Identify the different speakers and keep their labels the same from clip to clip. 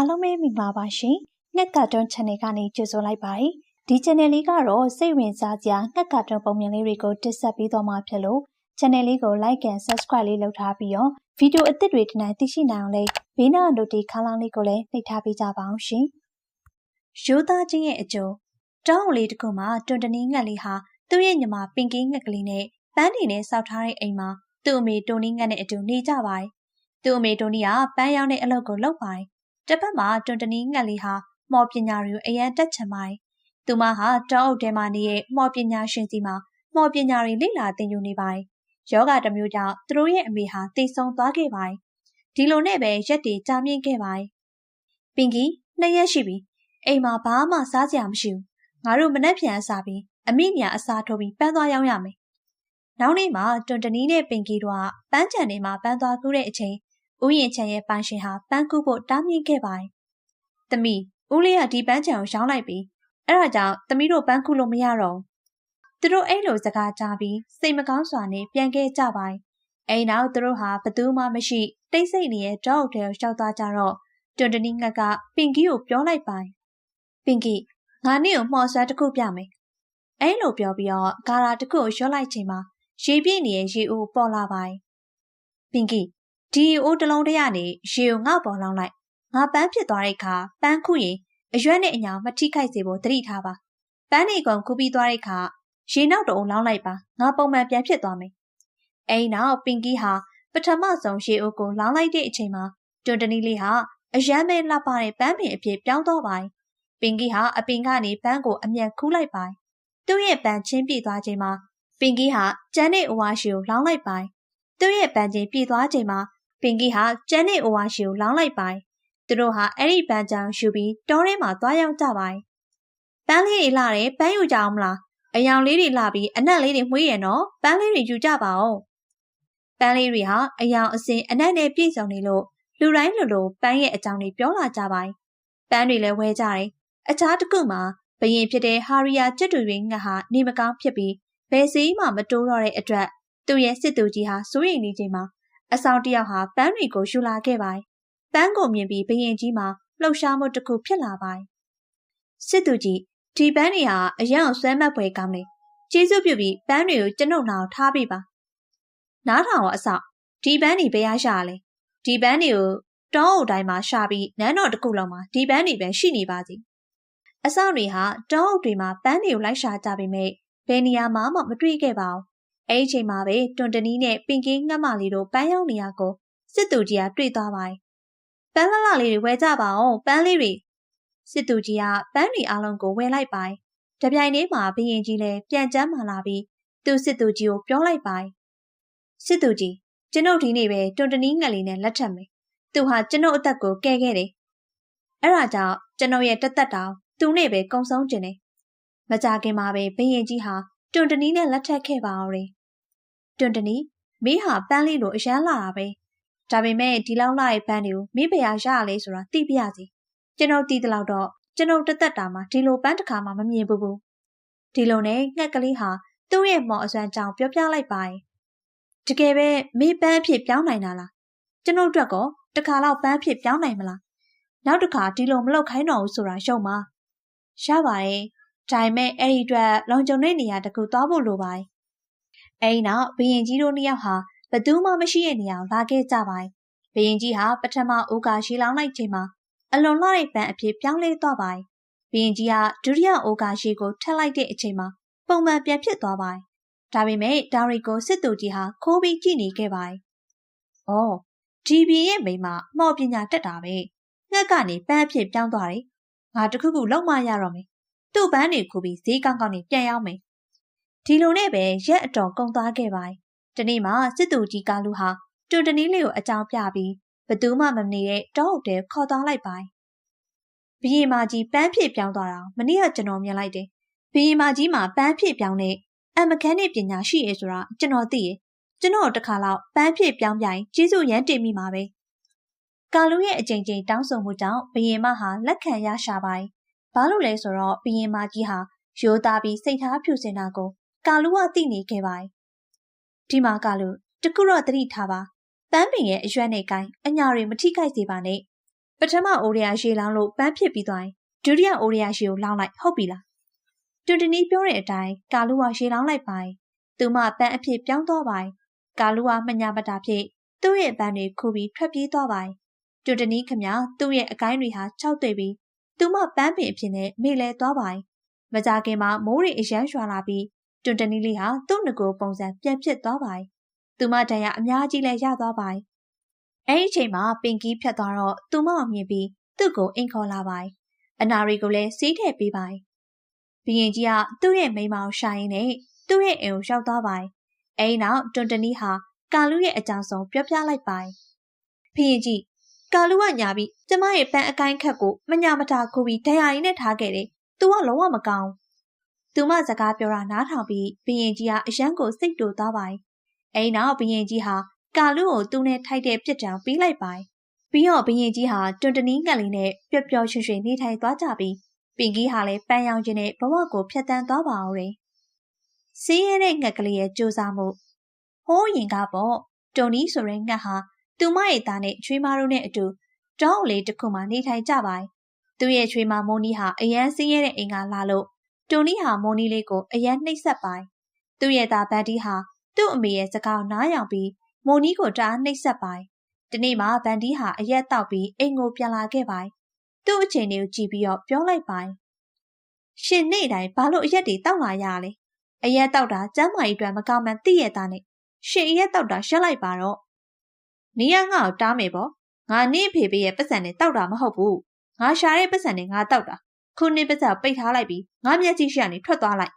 Speaker 1: အားလုံးပဲမိပါပါရှင်။ငှက်ကတွန်း channel ကနေကြိုဆိုလိုက်ပါတယ်။ဒီ channel လေးကတော့စိတ်ဝင်စားစရာငှက်ကတွန်းပုံမြင်လေးတွေကိုတင်ဆက်ပေးသွားမှာဖြစ်လို့ channel လေးကို like and subscribe လေးလုပ်ထားပြီးတော့ဗီဒီယိုအသစ်တွေဒီနေ့သိရှိနိုင်အောင်လေးဘေးနား notification ခန်းလေးကိုလည်းနှိပ်ထားပေးကြပါအောင်ရှင်။ရိုးသားချင်းရဲ့အကျိုးတောင်းလေးတစ်ခုမှာတွန်တနီးငှက်လေးဟာသူ့ရဲ့ညီမပင်ကင်းငှက်ကလေးနဲ့ပန်းနေနဲ့စောက်ထားတဲ့အိမ်မှာသူ့အမေတိုနီးငှက်နဲ့အတူနေကြပါတယ်။သူ့အမေတိုနီကပန်းရောင်းတဲ့အလုပ်ကိုလုပ်ပါတယ် တစ်ဖက်မှာတွန်တနီးငှက်လေးဟာမော်ပညာတွေကိုအရန်တက်ချင်ပါတယ်။သူမဟာတောအုပ်ထဲမှာနေတဲ့မော်ပညာရှင်စီမှာမော်ပညာတွေလေ့လာသင်ယူနေပါတယ်။ယောဂတစ်မျိုးကြောင့်သူတို့ရဲ့အမေဟာတိတ်ဆုံးသွားခဲ့ပါတယ်။ဒီလိုနဲ့ပဲရက်တွေကြာမြင့်ခဲ့ပါတယ်။ပင်ကီနှစ်ရက်ရှိပြီ။အိမ်မှာဘာမှစားစရာမရှိဘူး။ငါတို့မနှက်ပြန်အစားပြီးအမိညာအစားထိုးပြီးပန်းသွားရောင်းရမယ်။နောက်နေ့မှာတွန်တနီးနဲ့ပင်ကီတို့ကပန်းချန်ထဲမှာပန်းသွားကူးတဲ့အချိန် ဦးရင်ချန်ရဲ့ပိုင်ရှင်ဟာပန်းကူးဖို့တားမြစ်ခဲ့ပါတယ်။သမီးဦးလေးကဒီပန်းချန်ကိုရောင်းလိုက်ပြီ။အဲ့ဒါကြောင့်သမီးတို့ပန်းကူးလို့မရတော့ဘူး။သူတို့အဲ့လိုစကားကြားပြီးစိတ်မကောင်းစွာနဲ့ပြန်ခဲ့ကြပါတယ်။အဲ့နောက်သူတို့ဟာဘသူမှမရှိတိတ်ဆိတ်နေတဲ့တောအုပ်ထဲကိုရှောက်သွားကြတော့တွန်တနီငှက်ကပင်ကီကိုပြောလိုက်ပါတယ်။ပင်ကီငါနေ့ကိုမှော်ဆွဲတစ်ခုပြမယ်။အဲ့လိုပြောပြီးတော့ဂါရာတစ်ခုကိုရွတ်လိုက်ချိန်မှာရေပြည့်နေတဲ့ရေအိုးပေါ်လာပါတယ်။ပင်ကီ ဒီအိုးတလုံးတရနေရေကိုငါ့ပေါ်လောင်းလိုက်ငါပန်းဖြစ်သွားတဲ့အခါပန်းခုရင်အရွက်နဲ့အညာမထိခိုက်စေဖို့သတိထားပါပန်းနေကောင်ခုပြီးသွားတဲ့အခါရေနောက်တုံလောင်းလိုက်ပါငါပုံမှန်ပြန်ဖြစ်သွားမယ်အဲ့နောက်ပင်ကီဟာပထမဆုံးရေအိုးကိုလောင်းလိုက်တဲ့အချိန်မှာတွန်တနီလေးဟာအရမ်းပဲလှပတဲ့ပန်းပင်အဖြစ်ပြောင်းသွားပါတယ်ပင်ကီဟာအပင်ကနေပန်းကိုအမြန်ခူးလိုက်ပါတယ်သူ့ရဲ့ပန်းချင်းပြည့်သွားချိန်မှာပင်ကီဟာကျန်းတဲ့အဝါရှိကိုလောင်းလိုက်ပါတယ်သူ့ရဲ့ပန်းချင်းပြည့်သွားချိန်မှာ ပင်ကီဟာကျန်းတဲ့အိုဝါရှိကိုလောင်းလိုက်ပါတယ်။သူတို့ဟာအဲ့ဒီပန်းချောင်ယူပြီးတောထဲမှာသွားရောက်ကြပါတယ်။ပန်းလေးတွေလှတယ်ပန်းယူကြအောင်မလား။အယောင်လေးတွေလှပြီးအနက်လေးတွေမှွေးရနော်ပန်းလေးတွေယူကြပါဦး။ပန်းလေးတွေဟာအယောင်အစင်အနက်နဲ့ပြည့်စုံနေလို့လူတိုင်းလူလိုပန်းရဲ့အကြောင်းတွေပြောလာကြပါတယ်။ပန်းတွေလည်းဝဲကြတယ်။အခြားတစ်ခုမှာဘရင်ဖြစ်တဲ့ဟာရီယာကျွတ်တူရင်းငှက်ဟာနေမကောင်းဖြစ်ပြီးဘယ်စီးမှမတိုးတော့တဲ့အတွက်သူ့ရဲ့စစ်သူကြီးဟာစိုးရိမ်နေချိန်မှာ အဆောင်တယောက်ဟာပန်းတွေကိုယူလာခဲ့ပါတယ်။ပန်းကိုမြင်ပြီးဘရင်ကြီးမှာလှုပ်ရှားမှုတစ်ခုဖြစ်လာပါတယ်။စစ်သူကြီးဒီပန်းတွေဟာအရန်ဆွဲမက်ပွဲကောင်းတယ်။ကျေးဇူးပြုပြီးပန်းတွေကိုကျွန်ုပ်နာကိုထားပေးပါ။နားထောင်အဆောက်ဒီပန်းတွေဘယ်ရရှာလဲ။ဒီပန်းတွေကိုတောအုပ်တိုင်းမှာရှာပြီးနန်းတော်တစ်ခုလုံးမှာဒီပန်းတွေပဲရှိနေပါစီ။အဆောင်တွေဟာတောအုပ်တွေမှာပန်းတွေကိုလိုက်ရှာကြပေမဲ့ဘယ်နေရာမှမတွေ့ခဲ့ပါဘူး အဲ့ဒီချိန်မှာပဲတွန်တနီးနဲ့ပင်ကင်းငှက်မလေးတို့ပန်းရောက်နေရကိုစစ်သူကြီးကတွေ့သွားပါတယ်။ပန်းလှလှလေးတွေဝယ်ကြပါအောင်ပန်းလေးတွေစစ်သူကြီးကပန်းတွေအလုံးကိုဝယ်လိုက်ပါတယ်။တပြိုင်တည်းမှာဘရင်ကြီးလည်းပြန်ကျမ်းမာလာပြီးသူစစ်သူကြီးကိုပြောလိုက်ပါတယ်။စစ်သူကြီးကျွန်ုပ်ဒီနေ့ပဲတွန်တနီးငှက်လေးနဲ့လက်ထပ်မယ်။သူဟာကျွန်ုပ်အသက်ကိုကယ်ခဲ့တယ်။အဲ့ဒါကြောင့်ကျွန်ုပ်ရဲ့တသက်တောင်သူနဲ့ပဲကုံဆုံးကျင်တယ်။မကြခင်မှာပဲဘရင်ကြီးဟာတွန်တနီးနဲ့လက်ထပ်ခဲ့ပါအောင်တယ် တွန်တနီမင်းဟာပန်းလေးလိုအရန်လာတာပဲဒါပေမဲ့ဒီလောက်လာတဲ့ပန်းတွေကိုမင်းဘယ်ဟာရရလဲဆိုတာသိပြရစီကျွန်တော်တည်တဲ့လောက်တော့ကျွန်တော်တသက်တာမှာဒီလိုပန်းတစ်ခါမှမမြင်ဘူးဘူးဒီလိုနဲ့ငှက်ကလေးဟာသူ့ရဲ့မော်အစွမ်းကြောင့်ပြောပြလိုက်ပါရင်တကယ်ပဲမင်းပန်းဖြစ်ပြောင်းနိုင်တာလားကျွန်ုပ်အတွက်ကောတခါတော့ပန်းဖြစ်ပြောင်းနိုင်မလားနောက်တစ်ခါဒီလိုမလုပ်ခိုင်းတော့ဘူးဆိုတာရှုံပါရပါတယ်ဒါပေမဲ့အဲ့ဒီအတွက်လုံခြုံတဲ့နေရာတခုသွားဖို့လိုပါတယ် အဲဒီနောက်ဘရင်ကြီးတို့နှစ်ယောက်ဟာဘသူမှမရှိတဲ့နေရာကိုလာခဲ့ကြပါတယ်။ဘရင်ကြီးဟာပထမအိုကာရှီလောင်းလိုက်ချိန်မှာအလွန်လှတဲ့ပန်းအဖြစ်ပြောင်းလဲသွားပါတယ်။ဘရင်ကြီးကဒုတိယအိုကာရှီကိုထပ်လိုက်တဲ့အချိန်မှာပုံမှန်ပြန်ဖြစ်သွားပါတယ်။ဒါပေမဲ့ဒါရီကိုစစ်သူကြီးဟာခိုးပြီးကြည့်နေခဲ့ပါတယ်။အော်ဒီဘီရဲ့မိမမော်ပညာတက်တာပဲ။ငှက်ကနေပန်းအဖြစ်ပြောင်းသွားတယ်။ငါတခုခုလောက်မှရတော့မယ်။သူ့ပန်းတွေခိုးပြီးဈေးကောင်းကောင်းနဲ့ပြန်ရောက်မယ် ဒီလိုနဲ့ပဲရက်အတော်ကုန်သွားခဲ့ပါတယ်။ဒီနေ့မှစစ်သူကြီးကားလူဟာတွန်တနီးလေးကိုအကြောင်းပြပြီးဘသူမှမနေတဲ့တောအုပ်တဲခေါ်သွားလိုက်ပါတယ်။ဘီရင်မကြီးပန်းဖြစ်ပြောင်းသွားတာမနေ့ကကျွန်တော်မြင်လိုက်တယ်။ဘီရင်မကြီးမှာပန်းဖြစ်ပြောင်းတဲ့အမခန်းနဲ့ပညာရှိရဲဆိုတာကျွန်တော်သိရ။ကျွန်တော်တခါတော့ပန်းဖြစ်ပြောင်းပြိုင်ကျေးဇူးရမ်းတင်မိမှာပဲ။ကာလူရဲ့အကြိမ်ကြိမ်တောင်းဆိုမှုကြောင့်ဘီရင်မဟာလက်ခံရရှာပါတယ်။ဘာလို့လဲဆိုတော့ဘီရင်မကြီးဟာရိုးသားပြီးစိတ်ထားဖြူစင်တာကို ကာလူကသိနေခဲ့ပါတယ်။ဒီမှာကာလူတခုတော့သတိထားပါ။ပန်းပင်ရဲ့အရွက်နဲ့ကိုင်းအညာတွေမထိခိုက်စေပါနဲ့ပထမအိုရီယာရေလောင်းလို့ပန်းဖြစ်ပြီးသွားရင်ဒုတိယအိုရီယာရေကိုလောင်းလိုက်ဟုတ်ပြီလားတွန်တနီပြောတဲ့အတိုင်းကာလူကရေလောင်းလိုက်ပါသူမပန်းအဖြစ်ပြောင်းသွားပါကာလူကမညာမတာဖြစ်သူ့ရဲ့ပန်းတွေခုပြီးထွက်ပြေးသွားပါတွန်တနီခမသူ့ရဲ့အကိုင်းတွေဟာခြောက်သွေ့ပြီးသူမပန်းပင်အဖြစ်နဲ့မေ့လဲသွားပါမကြခင်မှာမိုးတွေအရန်ရွှာလာပြီး တွန်တနီလေးဟာသူ့ငကိုပုံစံပြန်ဖြစ်သွားပါသူမတန်ရအများကြီးလဲရသွားပါအဲ့ဒီအချိန်မှာပင်ကီးဖြတ်သွားတော့သူမအောင်မြင်ပြီးသူ့ကိုအိမ်ခေါ်လာပါအနာရီကိုလည်းစီးထည့်ပေးပါဘရင်ကြီးကသူ့ရဲ့မိန်းမကိုရှာရင်းနဲ့သူ့ရဲ့အိမ်ကိုရောက်သွားပါအဲ့နောက်တွန်တနီဟာကာလူရဲ့အကြောင်းဆုံးပြောပြလိုက်ပါဘရင်ကြီးကာလူကညာပြီးကျမရဲ့ပန်းအကိုင်းခက်ကိုမညာမတာခုပြီးဒဏ်ရာရင်းနဲ့ထားခဲ့တယ်။ "तू ကလုံးဝမကောင်း။ သူမစကားပြောတာနားထောင်ပြီးဘရင်ကြီးကအယံကိုစိတ်တူသွားပါ။အဲဒီနောက်ဘရင်ကြီးဟာကာလူကိုသူ့နဲ့ထိုက်တဲ့ပြစ်ဒဏ်ပေးလိုက်ပါ။ပြီးတော့ဘရင်ကြီးဟာတွန်တနီးငက်လေးနဲ့ပျော်ပျော်ရွှင်ရွှင်နေထိုင်သွားကြပြီးပင်ကြီးဟာလည်းပန်းရောင်ခြင်းနဲ့ဘဝကိုဖျက်ဆီးသွားပါအောင်တယ်။စင်းရဲတဲ့ငှက်ကလေးရဲ့ကြိုးစားမှုဟိုးရင်ကပေါ့တွန်နီဆိုတဲ့ငှက်ဟာသူမရဲ့သားနဲ့ချွေးမတို့နဲ့အတူတောအုပ်လေးတစ်ခုမှနေထိုင်ကြပါ။သူ့ရဲ့ချွေးမမိုးနီးဟာအရန်စင်းရဲတဲ့အိမ်ကလာလို့ တိုနီဟာမိုးနီးလေးကိုအရန်နှိပ်စက်ပါ။သူ့ရဲ့သားဘန်ဒီဟာသူ့အမေရဲ့စကားနားယောင်ပြီးမိုးနီးကိုတအားနှိပ်စက်ပါ။ဒီနေ့မှဘန်ဒီဟာအရက်တောက်ပြီးအိမ်ကိုပြန်လာခဲ့ပါ။သူ့အချိန်တွေကိုကြည့်ပြီးတော့ပြောလိုက်ပါ။ရှင်နေ့တိုင်းဘာလို့အရက်တွေတောက်လာရလဲ။အရက်တောက်တာကျမ်းမာရေးအတွက်မကောင်းမှန်းသိရတာနဲ့ရှင်အရက်တောက်တာရှက်လိုက်ပါတော့။နီးရငါ့ကိုတားမယ်ပေါ့ငါနေ့ဖေဖေရဲ့ပတ်စံနဲ့တောက်တာမဟုတ်ဘူးငါရှာတဲ့ပတ်စံနဲ့ငါတောက်တာ ခုနှစ်ပတ်စံပိတ်ထားလိုက်ပြီးငါမျက်စိရှိကနေထွက်သွားလိုက်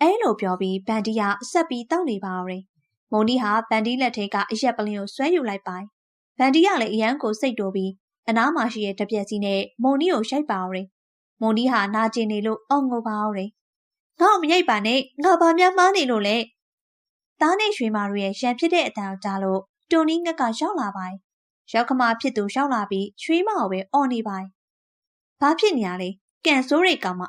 Speaker 1: အဲလိုပြောပြီးဘန်ဒီယာအဆက်ပြီးတောက်နေပါအောင်မုန်ဒီဟာဘန်ဒီလက်ထဲကအရက်ပလင်းကိုဆွဲယူလိုက်ပါဘန်ဒီကလည်းအရန်ကိုစိတ်တိုးပြီးအနားမှာရှိတဲ့တပြက်စီနဲ့မုန်ဒီကိုရှိုက်ပါအောင်မုန်ဒီဟာနာကျင်နေလို့အော်ငိုပါအောင်ငါ့ကိုမရိုက်ပါနဲ့ငါဘာများမှားနေလို့လဲသားနဲ့ရွှေမာတို့ရဲ့ရံဖြစ်တဲ့အတန်ကိုကြားလို့တိုနီငက်ကရောက်လာပါရောက်ခမဖြစ်သူရောက်လာပြီးချွေးမကိုပဲအော်နေပါ။ ဘာဖြစ်နေရလဲ။ကန်ဆိုးရိတ်ကောင်မ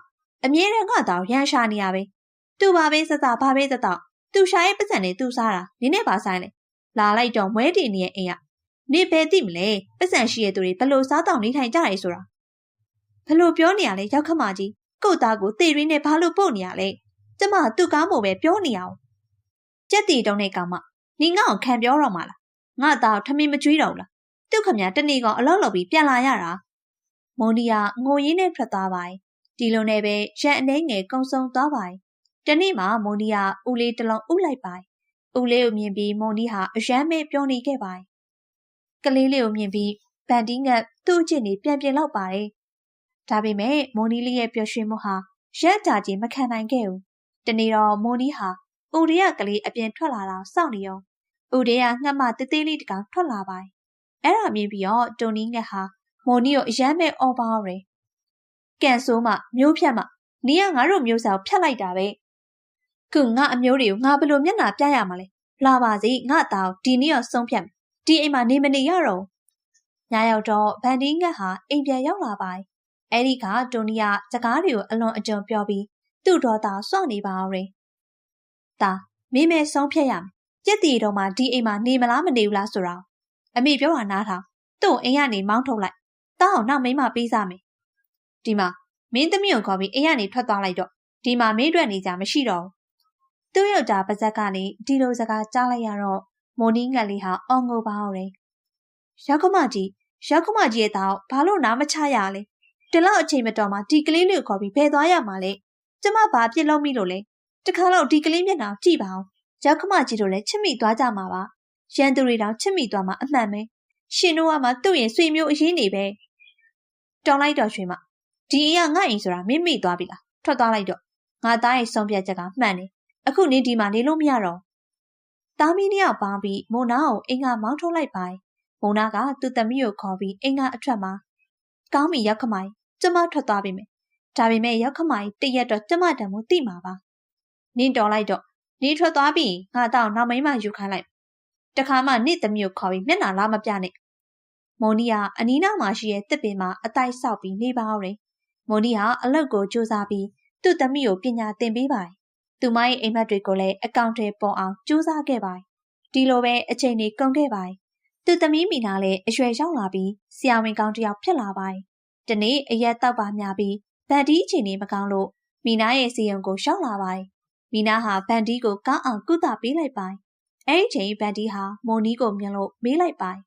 Speaker 1: အမြဲတမ်းကတော့ရန်ရှာနေရပဲ။သူ့ဘာပဲစစဘာပဲတတော့သူရှာရဲ့ပတ်စံနဲ့သူစားတာနင်းနဲ့ပါဆိုင်လေ။လာလိုက်တော့မွဲတည်နေရဲ့အိမ်ကနေပဲသိမလဲပတ်စံရှိရဲ့သူတွေဘလို့စားတောင်နေထိုင်ကြရဲဆိုတာ။ဘလို့ပြောနေရလဲရောက်ခမကြီးကို့သားကိုသေရင်းနဲ့ဘာလို့ပို့နေရလဲ။ကျမသူ့ကားမို့ပဲပြောနေအောင်။ကြက်တီတုံးတဲ့ကောင်မနင်ငါ့ကိုခံပြောတော့မှာလား။ငါသားထမင်းမကျွေးတော့လားသူ့ခမတနေ့ကောင်အလောက်လောက်ပြီးပြန်လာရတာ မွန်ဒီယာငိုရင်းနဲ့ထွက်သွားပါဒီလိုနဲ့ပဲရက်အနေငယ်ကုံဆုံးသွားပါတနေ့မှမွန်ဒီယာဦးလေးတလုံးဥလိုက်ပါဦးလေးကိုမြင်ပြီးမွန်ဒီဟာအယမ်းမဲပြောနေခဲ့ပါကလေးလေးကိုမြင်ပြီးဗန်တီးငတ်သူ့အကျင့်နေပြန်ပြင်လောက်ပါတယ်ဒါပေမဲ့မွန်ဒီလေးရဲ့ပျော်ရွှင်မှုဟာရက်ကြာကြီးမခံနိုင်ခဲ့ဘူးတနေ့တော့မွန်ဒီဟာဦးရီးကလေးအပြင်ထွက်လာတာစောင့်နေအောင်ဦးရီးကငှက်မတေးသေးလေးတကောင်ထွက်လာပါအဲ့ဒါမြင်ပြီးတော့တိုနီးငက်ဟာ မော်နီကိုအယမ်းမဲ့အော်ပါရယ်ကန်ဆိုးမှမျိုးဖြတ်မှနီးကငါတို့မျိုးစားကိုဖြတ်လိုက်တာပဲခုငါအမျိုးတွေကိုငါဘယ်လိုမျက်နှာပြရမှာလဲလာပါစေငါသားဒီနေ့ရောဆုံးဖြတ်ဒီအိမ်မှာနေမနေရတော့ညရောက်တော့ဗန်ဒီငက်ဟာအိမ်ပြန်ရောက်လာပါအဲ့ဒီကတိုနီးကစကားတွေကိုအလွန်အကျွံပြောပြီးသူ့တော်သားစွန့်နေပါရယ်တာမင်းမဲဆုံးဖြတ်ရမယ်ကြက်တီတော်မှာဒီအိမ်မှာနေမလားမနေဘူးလားဆိုတော့အမေပြောတာနားထောင်သူ့အိမ်ကနေမောင်းထုတ်လိုက် တောင်းအောင်နောက်မိမပေးစားမယ်ဒီမှာမင်းသမီးကိုခေါ်ပြီးအိမ်ကနေထွက်သွားလိုက်တော့ဒီမှာမင်းအတွက်နေကြမရှိတော့ဘူးသူ့ယောက်ျားပါဇက်ကနေဒီလိုစကားကြားလိုက်ရတော့မိုနီးငက်လေးဟာအော်ငိုပါအောင်တယ်ရောက်ခမကြီးရောက်ခမကြီးရဲ့တောင်းဘာလို့နားမချရလဲဒီလောက်အချိန်မတော်မှဒီကလေးလေးကိုခေါ်ပြီးဘယ်သွားရမှာလဲကျမဘာပြစ်လို့မိလို့လဲတခါတော့ဒီကလေးမျက်နှာကြည့်ပါအောင်ရောက်ခမကြီးတို့လည်းချစ်မိသွားကြမှာပါရန်သူတွေတောင်ချစ်မိသွားမှာအမှန်ပဲရှင်တို့ကမှသူ့ရဲ့ဆွေမျိုးအရင်းနေပဲ တော်လိုက်တော့ရွှေမဒီအိမ်ကငါ့အိမ်ဆိုတာမင်းမိသွားပြီလားထွက်သွားလိုက်တော့ငါသားရဲ့ဆုံးဖြတ်ချက်ကမှန်တယ်အခုနေဒီမှာနေလို့မရတော့သားမီးနှစ်ယောက်ပေါင်းပြီးမိုနာကိုအိမ်ကမောင်းထုတ်လိုက်ပါမိုနာကသူ့သမီးကိုခေါ်ပြီးအိမ်ကအထွက်မှာကောင်းပြီရောက်ခမိုင်ကျမထွက်သွားပြီမယ်ဒါပေမဲ့ရောက်ခမိုင်တရက်တော့ကျမတံမို့တိမှာပါနင်းတော်လိုက်တော့နေထွက်သွားပြီငါတော့နောက်မိမယူခိုင်းလိုက်တခါမှနေ့သမီးကိုခေါ်ပြီးမျက်နှာလားမပြနဲ့ မော်နီယာအနီးနားမှာရှိတဲ့တစ်ပင်မှာအတိုက်ဆောက်ပြီးနေပါအောင်တယ်မော်နီယာအလုပ်ကိုစူးစမ်းပြီးသူ့သမီးကိုပညာသင်ပေးပါတယ်သူမရဲ့အိမ်မက်တွေကိုလည်းအကောင့်ထဲပေါ်အောင်စူးစမ်းခဲ့ပါတယ်ဒီလိုပဲအချိန်တွေကုန်ခဲ့ပါတယ်သူသမီးမိနာလည်းအရွယ်ရောက်လာပြီးဆရာဝန်ကောင်းတစ်ယောက်ဖြစ်လာပါတယ်။ဒီနေ့အရက်တောက်ပါများပြီးဗန်ဒီအချိန်နေမကောင်းလို့မိနာရဲ့စီယုံကိုရှောက်လာပါတယ်။မိနာဟာဗန်ဒီကိုကောင်းအောင်ကုသပေးလိုက်ပါတယ်။အဲ့ဒီချိန်ဗန်ဒီဟာမိုနီကိုမြင်လို့မေးလိုက်ပါတယ်။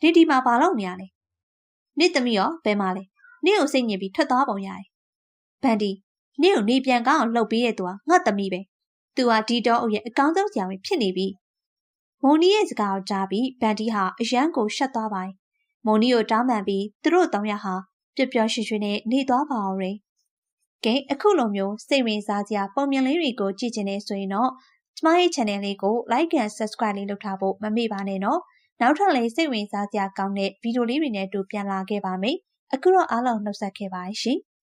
Speaker 1: ဒီဒီမှာဘာလုပ်နေရလဲ။နေ့သမီးရောဘယ်မှာလဲ။နေ့ကိုစိတ်ညစ်ပြီးထွက်သွားပုံရတယ်။ဗန်ဒီနေ့ကိုနေပြန်ကောင်းအောင်လှုပ်ပေးတဲ့သူကငါ့သမီးပဲ။သူဟာဒီတော့အရဲ့အကောင်းဆုံးဆရာဝန်ဖြစ်နေပြီ။မိုနီရဲ့စကားကိုကြားပြီးဗန်ဒီဟာအရန်ကိုရှက်သွားပါတယ်။မိုနီကိုတောင်းပန်ပြီးသူတို့တောင်းရဟာပျော်ပျော်ရွှင်ရွှင်နဲ့နေသွားပါအောင်ရယ်။ကဲအခုလိုမျိုးစိတ်ဝင်စားစရာပုံမြင်လေးတွေကိုကြည့်ချင်နေဆိုရင်တော့ကျမရဲ့ channel လေးကို like and subscribe လေးလုပ်ထားဖို့မမေ့ပါနဲ့နော်။ နောက်ထပ်လည်းစိတ်ဝင်စားစရာကောင်းတဲ့ဗီဒီယိုလေးတွေနဲ့အတူပြန်လာခဲ့ပါမယ်။အခုတော့အားလုံးနှုတ်ဆက်ခဲ့ပါရှင်။